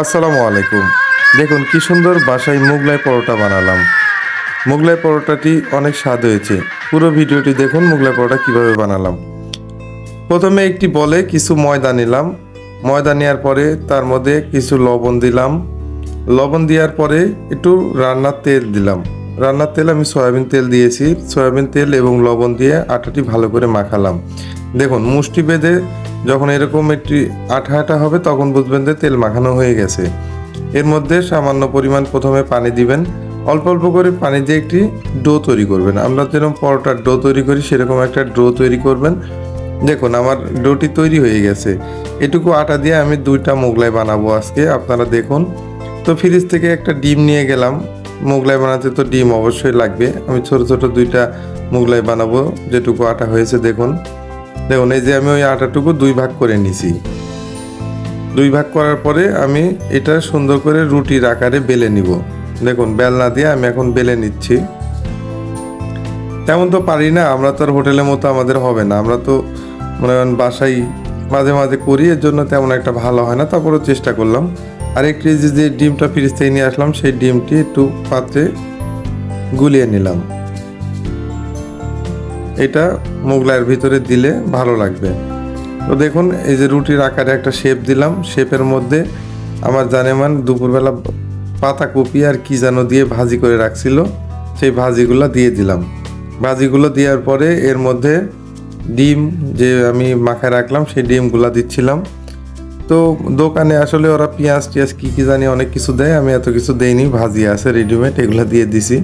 আসসালামু আলাইকুম। দেখুন, কি সুন্দর বাসায় মোগলাই পরোটা বানালাম। মোগলাই পরোটাটি অনেক স্বাদ হয়েছে। পুরো ভিডিওটি দেখুন, মোগলাই পরোটা কীভাবে বানালাম। প্রথমে একটি বলে কিছু ময়দা নিলাম। ময়দা নেওয়ার পরে তার মধ্যে কিছু লবণ দিলাম। লবণ দেওয়ার পরে একটু রান্নার তেল দিলাম। রান্নার তেল আমি সয়াবিন তেল দিয়েছি। সয়াবিন তেল এবং লবণ দিয়ে আটাটি ভালো করে মাখালাম। দেখুন, মুষ্টি বেঁধে যখন এরকম একটি আঠা আঠা হবে, তখন বুঝবেন যে তেল মাখানো হয়ে গেছে। এর মধ্যে সামান্য পরিমাণ প্রথমে পানি দিবেন। অল্প অল্প করে পানি দিয়ে একটি ডো তৈরি করবেন। আমরা যেরকম পরোটার ডো তৈরি করি, সেরকম একটা ডো তৈরি করবেন। দেখুন, আমার ডোটি তৈরি হয়ে গেছে। এটুকু আটা দিয়ে আমি দুইটা মোগলাই বানাবো আজকে, আপনারা দেখুন। তো ফ্রিজ থেকে একটা ডিম নিয়ে গেলাম। মোগলাই বানাতে তো ডিম অবশ্যই লাগবে। আমি ছোট ছোট দুইটা মোগলাই বানাবো, যেটুকু আটা হয়েছে দেখুন। দেখুন, এই যে আমি ওই আটাটুকু দুই ভাগ করে নিছি। দুই ভাগ করার পরে আমি এটা সুন্দর করে রুটির আকারে বেলে নিব। দেখুন, বেলনা দিয়ে আমি এখন বেলে নিচ্ছি। তেমন তো পারি না, আমরা তো আর হোটেলের মতো আমাদের হবে না। আমরা তো মনে করেন বাসায় মাঝে মাঝে করি, এর জন্য তেমন একটা ভালো হয় না, তারপরেও চেষ্টা করলাম। আর একটি যে যে ডিমটা ফ্রিজ থেকে নিয়ে আসলাম, সেই ডিমটি একটু পাত্রে গুলিয়ে নিলাম। এটা মোগলাইয়ের ভিতরে দিলে ভালো লাগবে। তো দেখুন, এই যে রুটির আকারে একটা শেপ দিলাম। শেপের মধ্যে আমার জানেমান দুপুরবেলা পাতাকপি আর কি যেন দিয়ে ভাজি করে রাখছিল, সেই ভাজিগুলো দিয়ে দিলাম। ভাজিগুলো দেওয়ার পরে এর মধ্যে ডিম যে আমি মাখায় রাখলাম, সেই ডিমগুলো দিচ্ছিলাম। তো দোকানে আসলে ওরা পেঁয়াজ টিয়াজ কী কী জানি অনেক কিছু দেয়, আমি এত কিছু দেইনি, ভাজি আছে রেডিমেড এগুলো দিয়ে দিছি।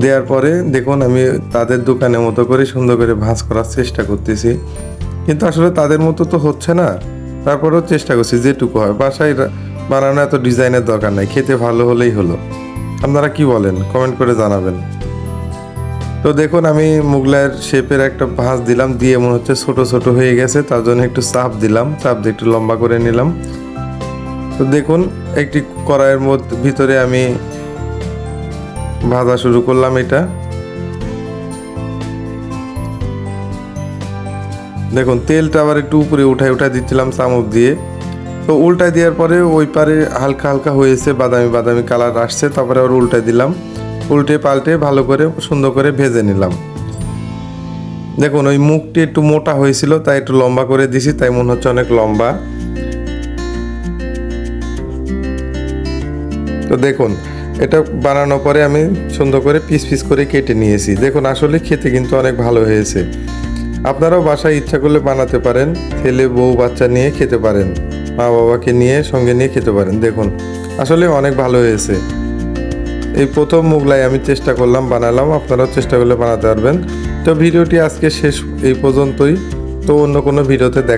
দেওয়ার পরে দেখুন, আমি তাদের দোকানের মতো করে সুন্দর করে ভাঁজ করার চেষ্টা করতেছি। কিন্তু আসলে তাদের মতো তো হচ্ছে না। তারপরেও চেষ্টা করছি, যেটুকু হয়। বাসায় বানানো এত ডিজাইনের দরকার নাই। খেতে ভালো হলেই হলো। আপনারা কি বলেন? কমেন্ট করে জানাবেন। তো দেখুন, আমি মুগলাইয়ের শেপের একটা ভাঁজ দিলাম, দিয়ে মনে হচ্ছে ছোট ছোট হয়ে গেছে, তার জন্য একটু চাপ দিলাম, চাপ দিয়ে একটু লম্বা করে নিলাম। তো দেখুন, একটি কড়াইয়ের মধ্যে, ভিতরে আমি ভাজা শুরু করলাম এটা। দেখুন, তেলটা আবার একটু উপরে উঠায় উঠায় দিচ্ছিলাম চামচ দিয়ে। তো উল্টায় দেওয়ার পরে ওই পারে হালকা হালকা হয়েছে, বাদামি বাদামি কালার আসছে, তারপরে আবার উল্টায় দিলাম। উল্টে পাল্টে ভালো করে সুন্দর করে ভেজে নিলাম। দেখুন, ওই মুখটি একটু মোটা হয়েছিল, তাই একটু লম্বা করে দিছি, তাই মনে হচ্ছে অনেক লম্বা। তো দেখুন, এটা বানানোর পরে আমি সুন্দর করে পিস পিস করে কেটে নিয়েছি। দেখুন, আসলে খেতে কিন্তু অনেক ভালো হয়েছে। আপনারাও বাসায় ইচ্ছা করলে বানাতে পারেন, ছেলে, বউ, বাচ্চা নিয়ে খেতে পারেন মা বাবাকে নিয়ে, সঙ্গে নিয়ে খেতে পারেন। দেখুন, আসলে অনেক ভালো হয়েছে। এই প্রথম মোগলাই আমি চেষ্টা করলাম, বানালাম, আপনারাও চেষ্টা করলে বানাতে পারবেন। তো ভিডিওটি আজকে শেষ এই পর্যন্তই। তো অন্য কোনো ভিডিওতে দেখ